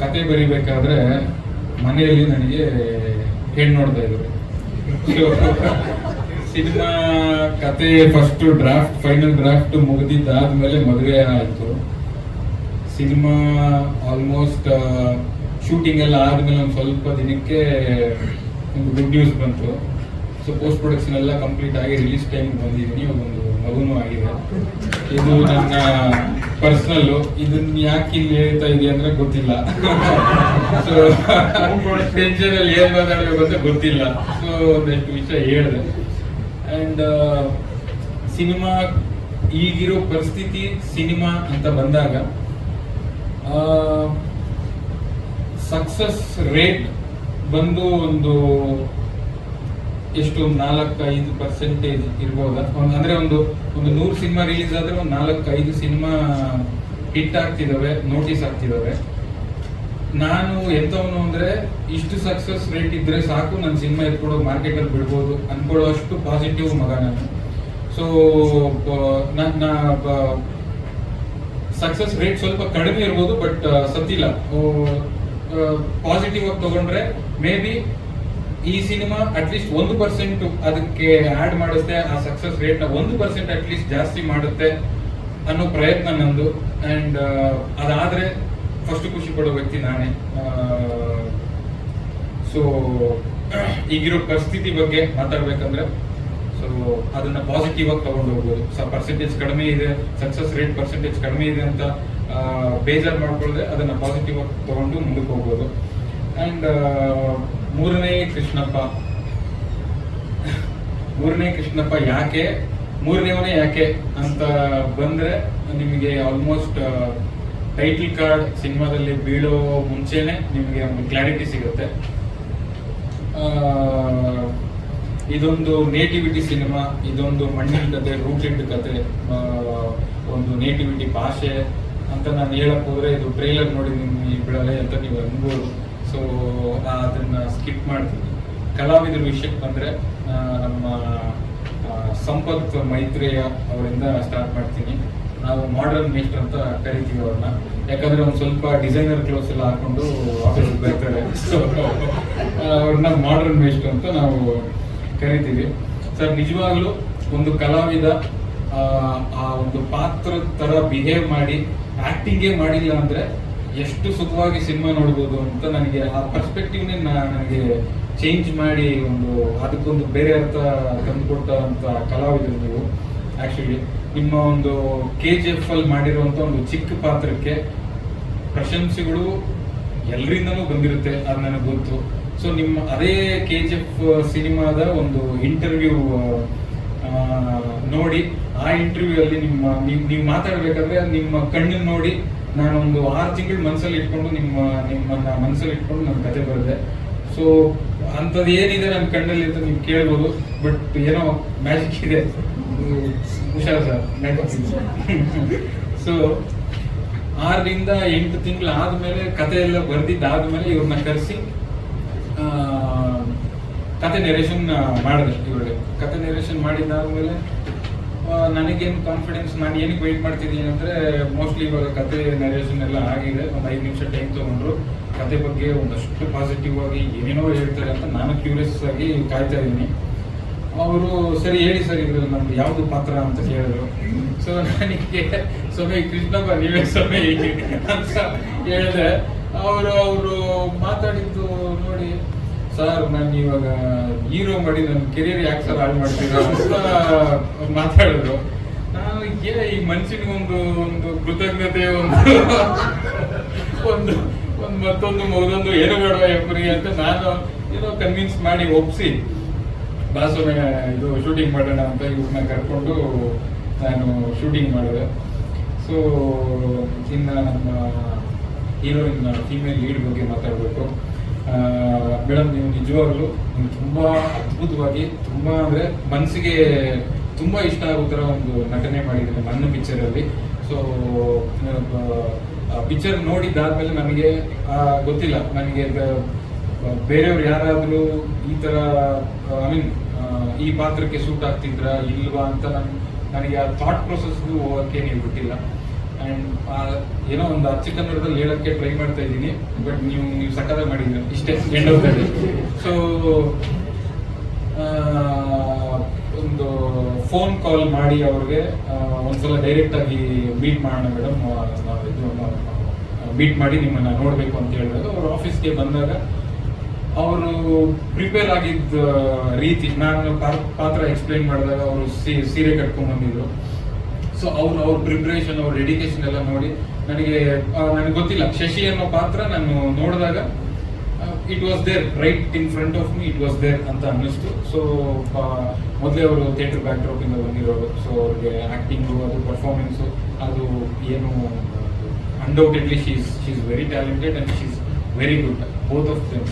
ಕತೆ ಬರಿಬೇಕಾದ್ರೆ ಮನೆಯಲ್ಲಿ ನನಗೆ ಹೆಣ್ಣು ನೋಡ್ತಾ ಇದ್ರು ಸಿನಿಮಾ ಕತೆ ಫಸ್ಟ್ ಡ್ರಾಫ್ಟ್ ಫೈನಲ್ ಡ್ರಾಫ್ಟ್ ಮುಗಿದಿದ್ದಾದ್ಮೇಲೆ ಮದುವೆ ಆಯಿತು. ಸಿನಿಮಾ ಆಲ್ಮೋಸ್ಟ್ ಶೂಟಿಂಗ್ ಎಲ್ಲ ಆದ್ಮೇಲೆ ಒಂದು ಸ್ವಲ್ಪ ದಿನಕ್ಕೆ ಒಂದು ಗುಡ್ ನ್ಯೂಸ್ ಬಂತು. ಸೊ ಪೋಸ್ಟ್ ಪ್ರೊಡಕ್ಷನ್ ಎಲ್ಲ ಕಂಪ್ಲೀಟ್ ಆಗಿ ರಿಲೀಸ್ ಟೈಮ್ ಬಂದಿದ್ದೀನಿ. ಒಂದು ಮಗುನು ಆಗಿದೆ. ಇದು ನನ್ನ ಪರ್ಸನಲ್ ಇದನ್ನ ಯಾಕೆ ಇಲ್ಲಿ ಹೇಳ್ತಾ ಇದೆಯಾ ಅಂದ್ರೆ ಗೊತ್ತಿಲ್ಲ. ಸೊ ಟೆನ್ಷನ್ ಅಲ್ಲಿ ಏನ್ ಮಾತಾಡ್ಬೇಕು ಅಂತ ಗೊತ್ತಿಲ್ಲ. ಸೊ ಒಂದಷ್ಟು ವಿಷಯ ಹೇಳಿದೆ. ಅಂಡ್ ಸಿನಿಮಾ ಈಗಿರೋ ಪರಿಸ್ಥಿತಿ ಸಿನಿಮಾ ಅಂತ ಬಂದಾಗ ಸಕ್ಸಸ್ ರೇಟ್ ಬಂದು ಒಂದು ಎಷ್ಟು ನಾಲ್ಕು ಐದು ಪರ್ಸೆಂಟೇಜ್ ಇರ್ಬೋದ? ಒಂದು ಅಂದ್ರೆ ಒಂದು ಒಂದು ನೂರು ಸಿನಿಮಾ ರಿಲೀಸ್ ಆದ್ರೆ ಒಂದು ನಾಲ್ಕು ಐದು ಸಿನಿಮಾ ಹಿಟ್ ಆಗ್ತಿದಾವೆ ನೋಟಿಸ್ ಆಗ್ತಿದಾವೆ. ನಾನು ಎಂತವನು ಅಂದ್ರೆ, ಇಷ್ಟು ಸಕ್ಸಸ್ ರೇಟ್ ಇದ್ರೆ ಸಾಕು ನನ್ನ ಸಿನಿಮಾ ಎತ್ಕೊಡೋ ಮಾರ್ಕೆಟ್ ಅಲ್ಲಿ ಬಿಡ್ಬೋದು ಅನ್ಕೊಳ್ಳೋ ಅಷ್ಟು ಪಾಸಿಟಿವ್ ಮಗ ನಾನು. ಸೊ ನನ್ನ ಸಕ್ಸಸ್ ರೇಟ್ ಸ್ವಲ್ಪ ಕಡಿಮೆ ಇರ್ಬೋದು ಬಟ್ ಸತ್ತಿಲ್ಲ ಪಾಸಿಟಿವ್ ಆಗಿ ತಗೊಂಡ್ರೆ ಮೇ ಬಿ ಈ ಸಿನಿಮಾ ಅಟ್ಲೀಸ್ಟ್ ಒಂದು ಪರ್ಸೆಂಟ್ ಅದಕ್ಕೆ ಆಡ್ ಮಾಡುತ್ತೆ, ಆ ಸಕ್ಸಸ್ ರೇಟ್ನ ಒಂದು ಪರ್ಸೆಂಟ್ ಅಟ್ಲೀಸ್ಟ್ ಜಾಸ್ತಿ ಮಾಡುತ್ತೆ ಅನ್ನೋ ಪ್ರಯತ್ನ ನಂದು. ಅಂಡ್ ಅದಾದ್ರೆ ಫಸ್ಟ್ ಖುಷಿ ಪಡೋ ವ್ಯಕ್ತಿ ನಾನೇ. ಸೊ ಈಗಿರೋ ಪರಿಸ್ಥಿತಿ ಬಗ್ಗೆ ಮಾತಾಡ್ಬೇಕಂದ್ರೆ ಸೊ ಅದನ್ನ ಪಾಸಿಟಿವ್ ಆಗಿ ತಗೊಂಡು ಹೋಗ್ಬೋದು. ಪರ್ಸೆಂಟೇಜ್ ಕಡಿಮೆ ಇದೆ ಸಕ್ಸಸ್ ರೇಟ್ ಪರ್ಸೆಂಟೇಜ್ ಕಡಿಮೆ ಇದೆ ಅಂತ ಬೇಜಾರು ಮಾಡ್ಕೊಳ್ಳದೆ ಅದನ್ನ ಪಾಸಿಟಿವ್ ಆಗಿ ತಗೊಂಡು ಮುಂದಕ್ಕೆ ಹೋಗ್ಬೋದು. ಅಂಡ್ ಕೃಷ್ಣಪ್ಪ. ಮೂರನೇ ಕೃಷ್ಣಪ್ಪ ಯಾಕೆ? ಮೂರನೇವನೇ ಯಾಕೆ ಅಂತ ಬಂದ್ರೆ ನಿಮಗೆ ಆಲ್ಮೋಸ್ಟ್ ಟೈಟಲ್ ಕಾರ್ಡ್ ಸಿನಿಮಾದಲ್ಲಿ ಬೀಳೋ ಮುಂಚೆನೆ ನಿಮಗೆ ಒಂದು ಕ್ಲಾರಿಟಿ ಸಿಗುತ್ತೆ. ಇದೊಂದು ನೇಟಿವಿಟಿ ಸಿನಿಮಾ, ಇದೊಂದು ಮಣ್ಣಿನ ಕತೆ ರೂಟೆಡ್ ಕತೆ ಒಂದು ನೇಟಿವಿಟಿ ಭಾಷೆ ಅಂತ ನಾನು ಹೇಳಕ್ ಹೋದ್ರೆ ಇದು ಟ್ರೈಲರ್ ನೋಡಿ ನಿಮ್ಗೆ ಬಿಡಲ್ಲ ಅಂತ ನೀವು ಅನ್ಬೋದು. ಸೊ ಅದನ್ನ ಸ್ಕಿಪ್ ಮಾಡ್ತೀನಿ. ಕಲಾವಿದರ ವಿಷಯಕ್ಕೆ ಬಂದ್ರೆ ನಮ್ಮ ಸಂಪತ್ ಮೈತ್ರೇಯ ಅವರಿಂದ ಸ್ಟಾರ್ಟ್ ಮಾಡ್ತೀನಿ. ನಾವು ಮಾಡರ್ನ್ ಮೇಸ್ಟರ್ ಅಂತ ಕರಿತೀವಿ ಅವ್ರನ್ನ. ಯಾಕಂದ್ರೆ ಒಂದು ಸ್ವಲ್ಪ ಡಿಸೈನರ್ ಕ್ಲೋಸ್ ಎಲ್ಲ ಹಾಕೊಂಡು ಆಫೀಸ್ ಬರ್ತಾರೆ. ಸೊ ಅವ್ರನ್ನ ಮಾಡರ್ನ್ ಮೇಸ್ಟರ್ ಅಂತ ನಾವು ಕರಿತೀವಿ. ಸರ್ ನಿಜವಾಗ್ಲೂ ಒಂದು ಕಲಾವಿದ ಆ, ಆ ಒಂದು ಪಾತ್ರ ತರ ಬಿಹೇವ್ ಮಾಡಿ ಆಕ್ಟಿಂಗೇ ಮಾಡಿಲ್ಲ ಅಂದ್ರೆ ಎಷ್ಟು ಸುಖವಾಗಿ ಸಿನಿಮಾ ನೋಡ್ಬೋದು ಅಂತ ನನಗೆ ಆ ಪರ್ಸ್ಪೆಕ್ಟಿವ್ನೇ ನನಗೆ ಚೇಂಜ್ ಮಾಡಿ ಒಂದು ಅದಕ್ಕೊಂದು ಬೇರೆ ಅರ್ಥ ತಂದುಕೊಟ್ಟಂಥ ಕಲಾವಿದರು ನೀವು ಆಕ್ಚುಲಿ ನಿಮ್ಮ ಒಂದು ಕೆ ಜಿ ಎಫ್ ಅಲ್ಲಿ ಮಾಡಿರುವಂತ ಒಂದು ಚಿಕ್ಕ ಪಾತ್ರಕ್ಕೆ ಪ್ರಶಂಸೆಗಳು ಎಲ್ಲರಿಂದನೂ ಬಂದಿರುತ್ತೆ, ಅದು ನನಗೆ ಗೊತ್ತು. ಸೊ ನಿಮ್ಮ ಅದೇ ಕೆ ಜಿ ಎಫ್ ಸಿನಿಮಾದ ಒಂದು ಇಂಟರ್ವ್ಯೂ ನೋಡಿ, ಆ ಇಂಟರ್ವ್ಯೂ ಅಲ್ಲಿ ನಿಮ್ಮ ನೀವು ನೀವು ಮಾತಾಡ್ಬೇಕಾದ್ರೆ ನಿಮ್ಮ ಕಣ್ಣನ್ನು ನೋಡಿ ನಾನು ಒಂದು ಆರು ತಿಂಗಳು ಮನಸ್ಸಲ್ಲಿ ಇಟ್ಕೊಂಡು ನಿಮ್ಮ, ನಿಮ್ಮನ್ನ ಮನಸ್ಸಲ್ಲಿ ಇಟ್ಕೊಂಡು ನನ್ನ ಕತೆ ಬರೆದೆ. ಸೊ ಅಂಥದ್ದು ಏನಿದೆ ನನ್ನ ಕಣ್ಣಲ್ಲಿ ಅಂತ ನೀವು ಕೇಳ್ಬೋದು ಬಟ್ ಏನೋ ಮ್ಯಾಜಿಕ್ ಇದೆ. ಹುಷಾರ್ ಸರ್ ಸೊ ಆರರಿಂದ ಎಂಟು ತಿಂಗಳು ಆದಮೇಲೆ ಕತೆ ಎಲ್ಲ ಬರ್ದಿದ್ದಾದ್ಮೇಲೆ ಇವ್ರನ್ನ ಕರೆಸಿ ಕತೆ ನೆರೇಷನ್ ಮಾಡಿದೆ ಇವ್ರಿಗೆ. ಕತೆ ನೆರೇಷನ್ ಮಾಡಿದ್ದಾದ್ಮೇಲೆ ನನಗೇನು ಕಾನ್ಫಿಡೆನ್ಸ್ ನಾನು ಏನಕ್ಕೆ ವೆಯ್ಟ್ ಮಾಡ್ತಿದ್ದೀನಿ ಅಂದರೆ ಮೋಸ್ಟ್ಲಿ ಇವಾಗ ಕತೆ ನರೇಷನ್ ಎಲ್ಲ ಆಗಿದೆ. ಒಂದು ಐದು ನಿಮಿಷ ಟೈಮ್ ತಗೊಂಡ್ರು. ಕತೆ ಬಗ್ಗೆ ಒಂದಷ್ಟು ಪಾಸಿಟಿವ್ ಆಗಿ ಏನೇನೋ ಹೇಳ್ತಾರೆ ಅಂತ ನಾನು ಕ್ಯೂರಿಯಸ್ ಆಗಿ ಕಾಯ್ತಾ ಇದ್ದೀನಿ. ಅವರು, ಸರಿ, ಹೇಳಿ ಸರ್ ಇದು ನಮ್ದು ಯಾವುದು ಪಾತ್ರ ಅಂತ ಹೇಳಿದ್ರು ಸೊ ನನಗೆ, ಸ್ವಾಮಿ ಕೃಷ್ಣಪ್ಪ ನೀವೇ ಸ್ವಾಮಿ. ಅಂತ ಹೇಳಿದೆ ಅವರು ಅವರು ಮಾತಾಡಿದ್ದು ನೋಡಿ ಸರ್ ನಾನು ಇವಾಗ ಹೀರೋ ಮಾಡಿ ನನ್ನ ಕೆರಿಯರ್ ಯಾಕೆ ಸರ್ ಹಾಳು ಮಾಡ್ತೀರಾ ಅಂತ ಮಾತಾಡಿದ್ರು ನಾನು ಏ ಈ ಮನ್ಸಿಗೆ ಒಂದು ಒಂದು ಕೃತಜ್ಞತೆ, ಒಂದು ಒಂದು ಒಂದು ಮತ್ತೊಂದು ಮಗದೊಂದು ಏನು ಬೇಡ ಎಬ್ಬರಿಗೆ ಅಂತ ನಾನು ಏನೋ ಕನ್ವಿನ್ಸ್ ಮಾಡಿ ಒಪ್ಸಿ. ಬಾಸೊಮ್ಮೆ ಇದು ಶೂಟಿಂಗ್ ಮಾಡೋಣ ಅಂತ ಇವ್ರನ್ನ ಕರ್ಕೊಂಡು ನಾನು ಶೂಟಿಂಗ್ ಮಾಡಿದೆ. ಸೊ ಇನ್ನು ನಮ್ಮ ಹೀರೋಯಿನ್ ಫೀಮೇಲ್ ಲೀಡ್ ಬಗ್ಗೆ ಮಾತಾಡಬೇಕು. ಮೇಡಮ್, ನೀವು ನಿಜವಾಗ್ಲೂ ನೀವು ತುಂಬಾ ಅದ್ಭುತವಾಗಿ, ತುಂಬಾ ಅಂದ್ರೆ ಮನಸ್ಸಿಗೆ ತುಂಬಾ ಇಷ್ಟ ಆಗೋ ಥರ ಒಂದು ನಟನೆ ಮಾಡಿದ್ದೀನಿ ನನ್ನ ಪಿಕ್ಚರ್ ಅಲ್ಲಿ. ಸೊ ಪಿಕ್ಚರ್ ನೋಡಿದ್ದಾದ್ಮೇಲೆ ನನಗೆ ಗೊತ್ತಿಲ್ಲ. ನನಗೆ ಬೇರೆಯವ್ರು ಯಾರಾದ್ರೂ ಈ ತರ ಐ ಮೀನ್ ಈ ಪಾತ್ರಕ್ಕೆ ಸೂಟ್ ಆಗ್ತಿದ್ರ, ಇಲ್ವಾ ಅಂತ ನನ್, ನನಗೆ ಆ ಥಾಟ್ ಪ್ರೊಸೆಸ್ಗೂ ಹೋಗಕ್ಕೆ ನೀವು ಬಿಟ್ಟಿಲ್ಲ. ಆ್ಯಂಡ್ ಏನೋ ಒಂದು ಅಚ್ಚ ಕನ್ನಡದಲ್ಲಿ ಹೇಳೋಕ್ಕೆ ಟ್ರೈ ಮಾಡ್ತಾ ಇದ್ದೀನಿ ಬಟ್ ನೀವು ನೀವು ಸಕ್ಕದಾಗ ಮಾಡಿದ್ದೀರ. ಇಷ್ಟೇ ಎಂಡ್ ಆಫ್ ಸೊ ಒಂದು ಫೋನ್ ಕಾಲ್ ಮಾಡಿ ಅವ್ರಿಗೆ ಒಂದ್ಸಲ ಡೈರೆಕ್ಟ್ ಆಗಿ ಮೀಟ್ ಮಾಡೋಣ ಮೇಡಮ್ ನಾವು ಇದು ಮೀಟ್ ಮಾಡಿ ನಿಮ್ಮನ್ನ ನೋಡಬೇಕು ಅಂತ ಹೇಳಿದಾಗ ಅವ್ರ ಆಫೀಸ್ಗೆ ಬಂದಾಗ ಅವರು ಪ್ರಿಪೇರ್ ಆಗಿದ್ದ ರೀತಿ, ನಾನು ಪಾತ್ರ ಎಕ್ಸ್ಪ್ಲೈನ್ ಮಾಡಿದಾಗ ಅವರು ಸೀರೆ ಕಟ್ಕೊಂಡ್ ಬಂದಿದ್ರು. ಸೊ ಅವ್ರು ಅವ್ರ ಪ್ರಿಪ್ರೇಷನ್ ಅವ್ರ ಡೆಡಿಕೇಶನ್ ಎಲ್ಲ ನೋಡಿ ನನಗೆ ನನಗೆ ಗೊತ್ತಿಲ್ಲ. ಶಶಿ ಅನ್ನೋ ಪಾತ್ರ ನಾನು ನೋಡಿದಾಗ it was there right in front of me it was there ಅಂತ ಅನ್ನಿಸ್ತು. ಸೊ ಮೊದಲೇ ಅವರು ಥಿಯೇಟರ್ ಬ್ಯಾಕ್ ಡ್ರಾಪ್ ಇಂದ ಬಂದಿರೋರು ಸೊ ಅವ್ರಿಗೆ ಆ್ಯಕ್ಟಿಂಗು ಅದು ಪರ್ಫಾರ್ಮೆನ್ಸು ಅದು ಏನು undoubtedly she's she's very talented and she's very good both of them